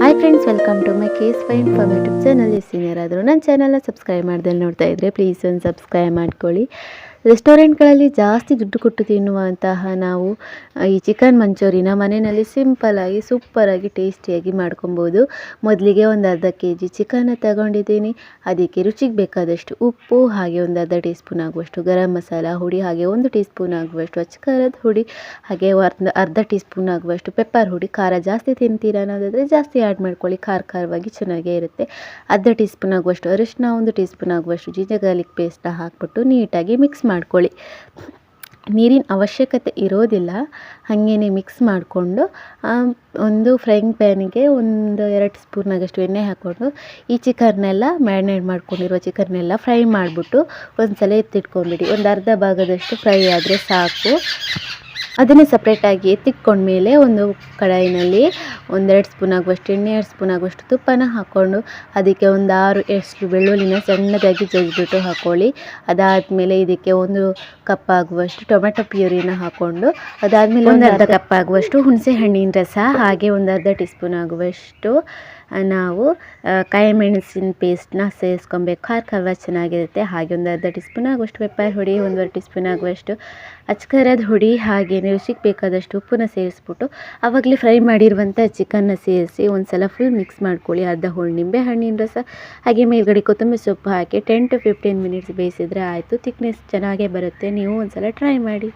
Hi friends welcome to my Casefy informative channel senior ಆದರೂ ನನ್ನ ಚಾನಲ್ನ ಸಬ್ಸ್ಕ್ರೈಬ್ ಮಾಡ್ದೆ ನೋಡ್ತಾ ಇದ್ದರೆ ಪ್ಲೀಸ್ ಒಂದು ಸಬ್ಸ್ಕ್ರೈಬ್ ಮಾಡ್ಕೊಳ್ಳಿ. ರೆಸ್ಟೋರೆಂಟ್ಗಳಲ್ಲಿ ಜಾಸ್ತಿ ದುಡ್ಡು ಕೊಟ್ಟು ತಿನ್ನುವಂತಹ ನಾವು ಈ ಚಿಕನ್ ಮಂಚೂರಿನ ಮನೆಯಲ್ಲಿ ಸಿಂಪಲಾಗಿ ಸೂಪರಾಗಿ ಟೇಸ್ಟಿಯಾಗಿ ಮಾಡ್ಕೊಬೋದು. ಮೊದಲಿಗೆ ಒಂದು ಅರ್ಧ ಕೆ ಜಿ ಚಿಕನ್ನ ತಗೊಂಡಿದ್ದೀನಿ. ಅದಕ್ಕೆ ರುಚಿಗೆ ಬೇಕಾದಷ್ಟು ಉಪ್ಪು, ಹಾಗೆ ಒಂದು ಅರ್ಧ ಟೀ ಸ್ಪೂನ್ ಆಗುವಷ್ಟು ಗರಂ ಮಸಾಲ ಹುಡಿ, ಹಾಗೆ ಒಂದು ಟೀ ಸ್ಪೂನ್ ಆಗುವಷ್ಟು ಅಚ್ಚ ಖಾರದ ಹುಡಿ, ಹಾಗೆ ಅರ್ಧ ಅರ್ಧ ಟೀ ಸ್ಪೂನ್ ಆಗುವಷ್ಟು ಪೆಪ್ಪರ್ ಹುಡಿ. ಖಾರ ಜಾಸ್ತಿ ತಿಂತೀರಾ ಅನ್ನೋದಾದರೆ ಜಾಸ್ತಿ ಆ್ಯಡ್ ಮಾಡ್ಕೊಳ್ಳಿ. ಖಾರ ಖಾರವಾಗಿ ಚೆನ್ನಾಗೇ ಇರುತ್ತೆ. ಅರ್ಧ ಟೀ ಸ್ಪೂನ್ ಆಗುವಷ್ಟು ಅರಿಶಿನ ಒಂದು ಟೀ ಸ್ಪೂನ್ ಆಗುವಷ್ಟು ಜಿಂಜರ್ ಗಾರ್ಲಿಕ್ ಪೇಸ್ಟ್ನ ಹಾಕ್ಬಿಟ್ಟು ನೀಟಾಗಿ ಮಿಕ್ಸ್ ಮಾಡ್ಕೊಳ್ಳಿ. ನೀರಿನ ಅವಶ್ಯಕತೆ ಇರೋದಿಲ್ಲ. ಹಾಗೇ ಮಿಕ್ಸ್ ಮಾಡಿಕೊಂಡು ಒಂದು ಫ್ರೈಯಿಂಗ್ ಪ್ಯಾನಿಗೆ ಒಂದು ಎರಡು ಸ್ಪೂನಾಗಷ್ಟು ಎಣ್ಣೆ ಹಾಕ್ಕೊಂಡು, ಈ ಚಿಕನ್ನೆಲ್ಲ ಮ್ಯಾರಿನೇಟ್ ಮಾಡ್ಕೊಂಡಿರೋ ಚಿಕನ್ನೆಲ್ಲ ಫ್ರೈ ಮಾಡಿಬಿಟ್ಟು ಒಂದು ಸಲ ಎತ್ತಿಟ್ಕೊಂಬಿಡಿ ಒಂದು ಅರ್ಧ ಭಾಗದಷ್ಟು ಫ್ರೈ ಆದರೆ ಸಾಕು. ಅದನ್ನು ಸಪ್ರೇಟಾಗಿ ಮೇಲೆ ಒಂದು ಕಡಾಯಿನಲ್ಲಿ ಒಂದೆರಡು ಸ್ಪೂನ್ ಆಗುವಷ್ಟು ಎಣ್ಣೆ, ಎರಡು ಸ್ಪೂನ್ ಆಗುವಷ್ಟು ತುಪ್ಪನ ಹಾಕ್ಕೊಂಡು ಅದಕ್ಕೆ ಒಂದು ಆರು ಎಷ್ಟು ಬೆಳ್ಳುಳ್ಳಿನ ಸಣ್ಣದಾಗಿ ಜಜ್ಜಿಬಿಟ್ಟು ಹಾಕ್ಕೊಳ್ಳಿ ಅದಾದಮೇಲೆ ಇದಕ್ಕೆ ಒಂದು ಕಪ್ ಆಗುವಷ್ಟು ಟೊಮೆಟೊ ಪ್ಯೂರಿನ ಹಾಕ್ಕೊಂಡು ಅದಾದಮೇಲೆ ಒಂದು ಅರ್ಧ ಕಪ್ ಆಗುವಷ್ಟು ಹುಣಸೆ ಹಣ್ಣಿನ ರಸ, ಹಾಗೆ ಒಂದು ಅರ್ಧ ಟೀ ಸ್ಪೂನ್ ಆಗುವಷ್ಟು ನಾವು ಕಾಯಿಮೆಣಸಿನ ಕಾಯಿ ಮೆಣಸಿನ ಪೇಸ್ಟ್ನ ಸೇರಿಸ್ಕೊಬೇಕು. ಖಾರ ಖಾರ ಚೆನ್ನಾಗಿರುತ್ತೆ. ಹಾಗೆ ಒಂದು ಅರ್ಧ ಟೀ ಸ್ಪೂನ್ ಆಗುವಷ್ಟು ಪೆಪ್ಪರ್ ಹುಡಿ, ಒಂದೂವರೆ ಟೀ ಸ್ಪೂನ್ ಆಗುವಷ್ಟು ಅಚ್ಕರದ ಹುಡಿ ಹಾಗೆ ರುಚಿಗೆ ಬೇಕಾದಷ್ಟು ಉಪ್ಪನ್ನ ಸೇರಿಸ್ಬಿಟ್ಟು ಆವಾಗಲೇ ಫ್ರೈ ಮಾಡಿರುವಂಥ ಚಿಕನ್ನ ಸೇರಿಸಿ ಒಂದು ಸಲ ಫುಲ್ ಮಿಕ್ಸ್ ಮಾಡ್ಕೊಳ್ಳಿ. ಅರ್ಧ ಹೋಳು ನಿಂಬೆ ಹಣ್ಣಿನ ರಸ, ಹಾಗೆ ಮೇಲ್ಗಡೆ ಕೊತ್ತಂಬರಿ ಸೊಪ್ಪು ಹಾಕಿ ಟೆನ್ ಟು ಫಿಫ್ಟೀನ್ ಮಿನಿಟ್ಸ್ ಬೇಯಿಸಿದರೆ ಆಯಿತು. ತಿಕ್ನೆಸ್ ಚೆನ್ನಾಗೇ ಬರುತ್ತೆ. ನೀವು ಒಂದು ಸಲ ಟ್ರೈ ಮಾಡಿ.